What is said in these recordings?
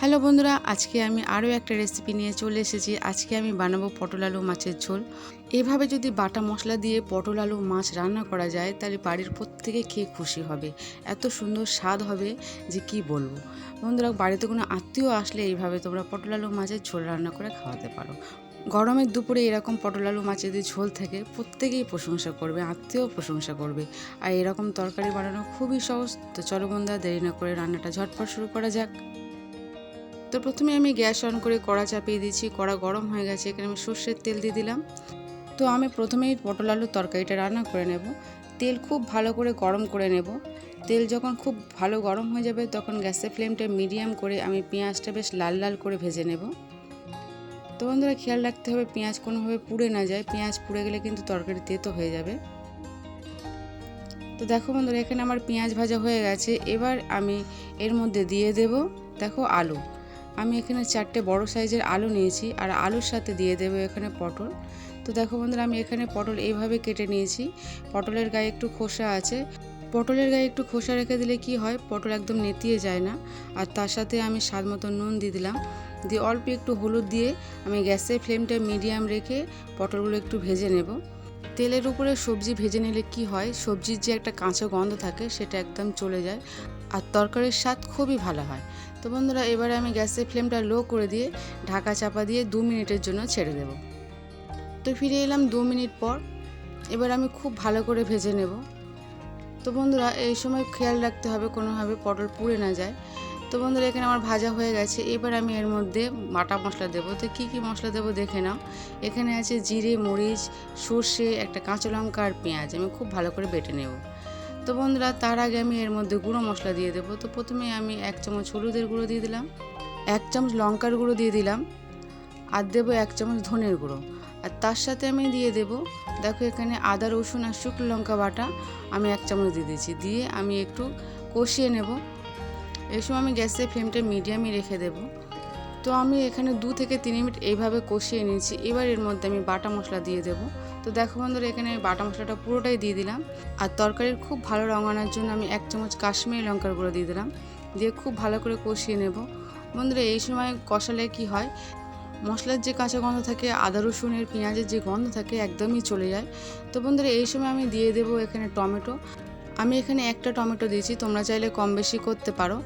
Hello বন্ধুরা, আজকে আমি আরও একটা রেসিপি নিয়ে চলে এসেছি। আজকে আমি বানাবো পটল আলু মাছের ঝোল। এভাবে যদি বাটা মশলা দিয়ে পটল আলু মাছ রান্না করা যায়, তাহলে বাড়ির প্রত্যেকে খেয়ে খুশি হবে। এত সুন্দর স্বাদ হবে যে কি বলব। বন্ধুরা, বাড়িতে কোনো আত্মীয় আসলে এইভাবে তোমরা পটল আলু মাছের ঝোল রান্না করে খাওয়াতে পারো। গরমের দুপুরে এরকম পটল আলু মাছের যদি ঝোল থাকে, প্রত্যেকেই প্রশংসা করবে আত্মীয় প্রশংসা করবে। আর এরকম তরকারি বানানো খুবই সহজ। তো চলো বন্ধুরা, দেরি না করে রান্নাটা ঝটপট শুরু করা যাক। তো প্রথমে আমি গ্যাস অন করে কড়া চাপিয়ে দিয়েছি, কড়া গরম হয়ে গেছে, এখানে আমি সর্ষের তেল দিয়ে দিলাম। তো আমি প্রথমেই পটল আলুর তরকারিটা রান্না করে নেব। তেল খুব ভালো করে গরম করে নেব। তেল যখন খুব ভালো গরম হয়ে যাবে, তখন গ্যাসের ফ্লেমটা মিডিয়াম করে আমি পেঁয়াজটা বেশ লাল লাল করে ভেজে নেব। তো বন্ধুরা, খেয়াল রাখতে হবে, পেঁয়াজ কোনোভাবে পুড়ে না যায়। পেঁয়াজ পুড়ে গেলে কিন্তু তরকারি তেতো হয়ে যাবে। তো দেখো বন্ধুরা, এখানে আমার পেঁয়াজ ভাজা হয়ে গেছে। এবার আমি এর মধ্যে দিয়ে দেব, দেখো আলু। আমি এখানে চারটে বড় সাইজের আলু নিয়েছি, আর আলুর সাথে দিয়ে দেবো এখানে পটল। তো দেখো বন্ধুরা, আমি এখানে পটল এইভাবে কেটে নিয়েছি। পটলের গায়ে একটু খোসা আছে। পটলের গায়ে একটু খোসা রেখে দিলে কি হয়, পটল একদম নেতিয়ে যায় না। আর তার সাথে আমি স্বাদ মতো নুন দিয়ে দিলাম। দিয়ে অল্প একটু হলুদ দিয়ে আমি গ্যাসের ফ্লেমটা মিডিয়াম রেখে পটলগুলো একটু ভেজে নেব। তেলের উপরে সবজি ভেজে নিলে কি হয়? সবজির যে একটা কাঁচা গন্ধ থাকে, সেটা একদম চলে যায়। আর তরকারির স্বাদ খুবই ভালো হয়। তো বন্ধুরা, এবারে আমি গ্যাসের ফ্লেমটা লো করে দিয়ে ঢাকা চাপা দিয়ে দু মিনিটের জন্য ছেড়ে দেব। তো ফিরে এলাম দু মিনিট পর। এবার আমি খুব ভালো করে ভেজে নেব। তো বন্ধুরা, এই সময় খেয়াল রাখতে হবে, কোনোভাবে পটল পুড়ে না যায়। তো বন্ধুরা, এখানে আমার ভাজা হয়ে গেছে। এবার আমি এর মধ্যে বাটা মশলা দেবো। তো কী কী মশলা দেবো দেখে নাও। এখানে আছে জিরে, মরিচ, সর্ষে, একটা কাঁচা লঙ্কা আর পেঁয়াজ। আমি খুব ভালো করে বেটে নেব। তো বন্ধুরা, তার আগে আমি এর মধ্যে গুঁড়ো মশলা দিয়ে দেবো। তো প্রথমে আমি এক চামচ হলুদের গুঁড়ো দিয়ে দিলাম, এক চামচ লঙ্কার গুঁড়ো দিয়ে দিলাম, আর দেবো এক চামচ ধনের গুঁড়ো। আর তার সাথে আমি দিয়ে দেব, দেখো এখানে আদা, রসুন আর শুকনো লঙ্কা বাটা আমি এক চামচ দিয়ে দিয়েছি। দিয়ে আমি একটু কষিয়ে নেব। এই সময় আমি গ্যাসের ফ্লেমটা মিডিয়ামই রেখে দেব। তো আমি এখানে দু থেকে তিন মিনিট এইভাবে কষিয়ে নিয়েছি। এবার এর মধ্যে আমি বাটা মশলা দিয়ে দেব। তো দেখো বন্ধুরা, এখানে আমি বাটা মশলাটা পুরোটাই দিয়ে দিলাম। আর তরকারির খুব ভালো রঙ আনার জন্য আমি এক চামচ কাশ্মীরি লঙ্কার গুঁড়ো দিয়ে দিলাম। দিয়ে খুব ভালো করে কষিয়ে নেব। বন্ধুরা, এই সময় কষালে কি হয়? মশলার যে কাঁচা গন্ধ থাকে, আদা, রসুনের, পেঁয়াজের যে গন্ধ থাকে, একদমই চলে যায়। তো বন্ধুরা, এই সময় আমি দিয়ে দেবো এখানে টমেটো। আমি এখানে একটা টমেটো দিয়েছি, তোমরা চাইলে কম বেশি করতে পারো।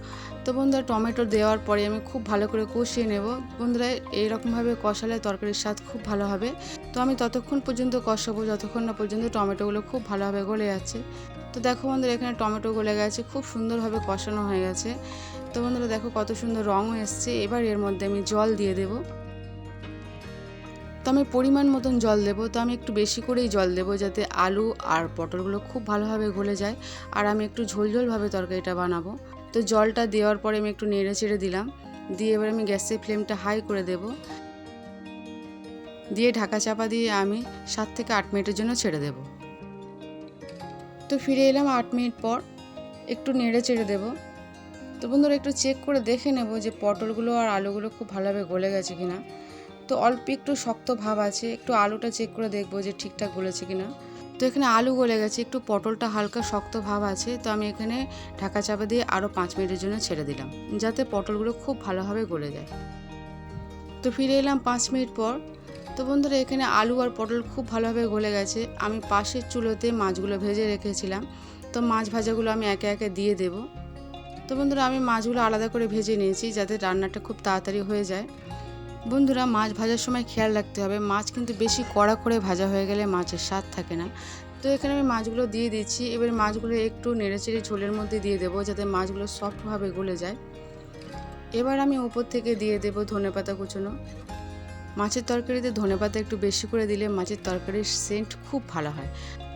তো বন্ধুরা, টমেটো দেওয়ার পরে আমি খুব ভালো করে কষিয়ে নেব। বন্ধুরা, এইরকমভাবে কষালে তরকারির স্বাদ খুব ভালো হবে। তো আমি ততক্ষণ পর্যন্ত কষাবো, যতক্ষণ না পর্যন্ত টমেটোগুলো খুব ভালোভাবে গলে যাচ্ছে। তো দেখো বন্ধুরা, এখানে টমেটো গলে গেছে, খুব সুন্দরভাবে কষানো হয়ে গেছে। তো বন্ধুরা, দেখো কত সুন্দর রঙও এসছে। এবার এর মধ্যে আমি জল দিয়ে দেবো। তো আমি পরিমাণ মতন জল দেবো, তো আমি একটু বেশি করেই জল দেবো যাতে আলু আর পটলগুলো খুব ভালোভাবে গলে যায়। আর আমি একটু ঝোলঝোলভাবে তরকারিটা বানাবো। তো জলটা দেওয়ার পরে আমি একটু নেড়ে চেড়ে দিলাম। দিয়ে এবার আমি গ্যাসের ফ্লেমটা হাই করে দেব। দিয়ে ঢাকা চাপা দিয়ে আমি সাত থেকে আট মিনিটের জন্য ছেড়ে দেব। তো ফিরে এলাম আট মিনিট পর, একটু নেড়ে চেড়ে দেবো। তো বন্ধুরা একটু চেক করে দেখে নেব যে পটলগুলো আর আলুগুলো খুব ভালোভাবে গলে গেছে কিনা। তো অল্প একটু শক্ত ভাব আছে, একটু আলুটা চেক করে দেখব যে ঠিকঠাক গলেছে কিনা। তো এখানে আলু গলে গেছে, একটু পটলটা হালকা শক্ত ভাব আছে, তো আমি এখানে ঢাকা চাপা দিয়ে আরও পাঁচ মিনিটের জন্য ছেড়ে দিলাম, যাতে পটলগুলো খুব ভালোভাবে গলে যায়। তো ফিরে এলাম পাঁচ মিনিট পর। তো বন্ধুরা, এখানে আলু আর পটল খুব ভালোভাবে গলে গেছে। আমি পাশের চুলোতে মাছগুলো ভেজে রেখেছিলাম, তো মাছ ভাজাগুলো আমি একে একে দিয়ে দেব। তো বন্ধুরা, আমি মাছগুলো আলাদা করে ভেজে নিয়েছি, যাতে রান্নাটা খুব তাড়াতাড়ি হয়ে যায়। বন্ধুরা, মাছ ভাজার সময় খেয়াল রাখতে হবে। মাছ কিন্তু বেশি কড়া করে ভাজা হয়ে গেলে মাছের স্বাদ থাকে না। তো এখানে আমি মাছগুলো দিয়ে দিচ্ছি। এবার মাছগুলো একটু নেড়েচেড়ে ঝোলের মধ্যে দিয়ে দেবো যাতে মাছগুলো সফটভাবে গলে যায়। এবার আমি উপর থেকে দিয়ে দেবো ধনে পাতা কুচোনো। মাছের তরকারিতে ধনে পাতা একটু বেশি করে দিলে মাছের তরকারির সেন্ট খুব ভালো হয়।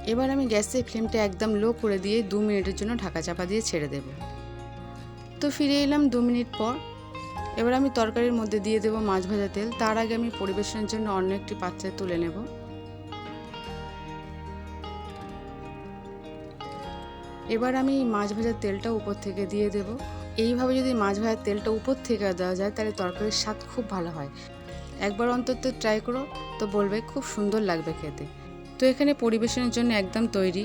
এবার আমি গ্যাসের ফ্লেমটা একদম লো করে দিয়ে দু মিনিটের জন্য ঢাকা চাপা দিয়ে ছেড়ে দেব। তো ফিরে এলাম দু মিনিট পর। এবার আমি তরকারির মধ্যে দিয়ে দেবো মাছ ভাজা তেল। তার আগে আমি পরিবেশনের জন্য অন্য একটি পাত্রে তুলে নেব। এবার আমি মাছ ভাজার তেলটা উপর থেকে দিয়ে দেব। এইভাবে যদি মাছ ভাজার তেলটা উপর থেকে দেওয়া যায়, তাহলে তরকারির স্বাদ খুব ভালো হয়। একবার অন্তত ট্রাই করো, তো বলবে খুব সুন্দর লাগবে খেতে। তো এখানে পরিবেশনের জন্য একদম তৈরি।